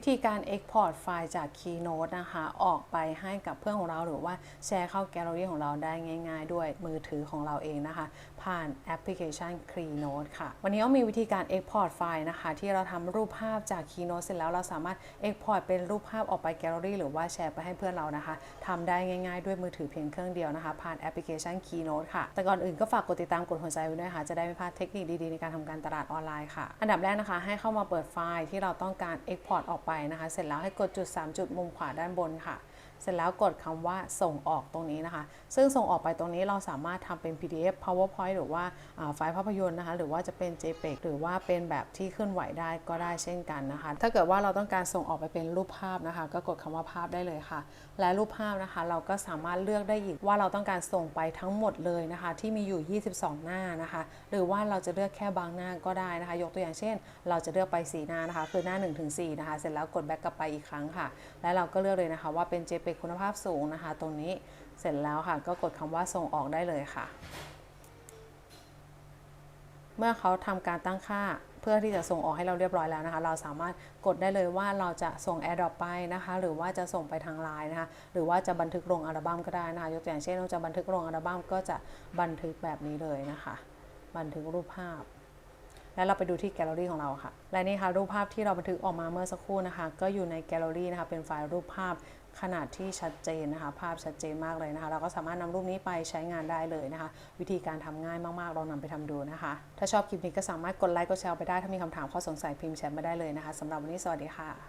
วิธีการ Export ไฟล์จาก Keynote นะคะ ออกไปให้กับเพื่อนของเราหรือว่าแชร์เข้าแกลเลอรี่ของเราได้ง่าย ๆ ด้วยมือถือของเราเองนะคะ ผ่านแอปพลิเคชัน Keynote ค่ะ วันนี้ก็มีวิธีการ Export ไฟล์นะคะ ที่เราทำรูปภาพจาก Keynote เสร็จแล้วเราสามารถ Export เป็นรูปภาพออกไปแกลเลอรี่หรือว่าแชร์ไปให้เพื่อนเรานะคะทำได้ง่ายๆ ด้วยมือถือเพียงเครื่องเดียวนะคะ ผ่านแอปพลิเคชัน Keynote ค่ะ แต่ก่อนอื่นก็ฝากกดติดตามกดหัวใจไว้ด้วยค่ะจะได้ไม่พลาดเทคนิคดีๆในการทำการตลาดออนไลน์ค่ะ อันดับแรกนะคะ ให้เข้ามาเปิดไฟล์ที่เราต้องการ Export ออกไปนะคะ เสร็จแล้วให้กดจุด 3 จุดมุมขวาด้านบนค่ะ เสร็จแล้วกดคำว่าส่งออกตรงนี้นะคะ ซึ่งส่งออกไปตรงนี้เราสามารถทำเป็น PDF PowerPoint หรือว่าไฟล์ภาพยนตร์นะคะ หรือว่าจะเป็น JPEG หรือว่าเป็นแบบที่เคลื่อนไหวได้ก็ได้เช่นกันนะคะ ถ้าเกิดว่าเราต้องการส่งออกไปเป็นรูปภาพนะคะ ก็กดคำว่าภาพได้เลยค่ะ และรูปภาพนะคะ เราก็สามารถเลือกได้อีกว่าเราต้องการส่งไปทั้งหมดเลยนะคะ ที่มีอยู่ 22 หน้านะคะ หรือว่าเราจะเลือกแค่บางหน้าก็ได้นะคะ ยกตัวอย่างเช่น เราจะเลือกไป4หน้านะคะ คือหน้า 1-4นะคะ เสร็จแล้วกดแบ็กกลับไปอีกครั้งค่ะ และเราก็เลือกเลยนะคะว่าเป็น JPEG คุณภาพสูงนะคะ ตรงนี้เสร็จแล้วค่ะ ก็กดคำว่าส่งออกได้เลยค่ะ เมื่อเขาทำการตั้งค่าเพื่อที่จะส่งออกให้เราเรียบร้อยแล้วนะคะ เราสามารถกดได้เลยว่าเราจะส่ง AirDrop ไปนะคะ หรือว่าจะส่งไปทางไลน์นะคะ หรือว่าจะบันทึกลงอัลบั้มก็ได้นะคะ ยกตัวอย่างเช่นเราจะบันทึกลงอัลบั้มก็จะบันทึกแบบนี้เลยนะคะ บันทึกรูปภาพ แล้วเราไปดูที่แกลเลอรี่ของเราค่ะ และนี่ค่ะรูปภาพที่เราบันทึกออกมาเมื่อสักครู่นะคะ ก็อยู่ในแกลเลอรี่นะคะเป็นไฟล์รูปภาพขนาดที่ชัดเจนนะคะ ภาพชัดเจนมากเลยนะคะ เราก็สามารถนำรูปนี้ไปใช้งานได้เลยนะคะ วิธีการทำง่ายมากๆลองนำไปทำดูนะคะ ถ้าชอบคลิปนี้ก็สามารถกดไลค์กดแชร์ไปได้ถ้ามีคำถามข้อสงสัยพิมพ์แชทมาได้เลยนะคะสำหรับวันนี้สวัสดีค่ะ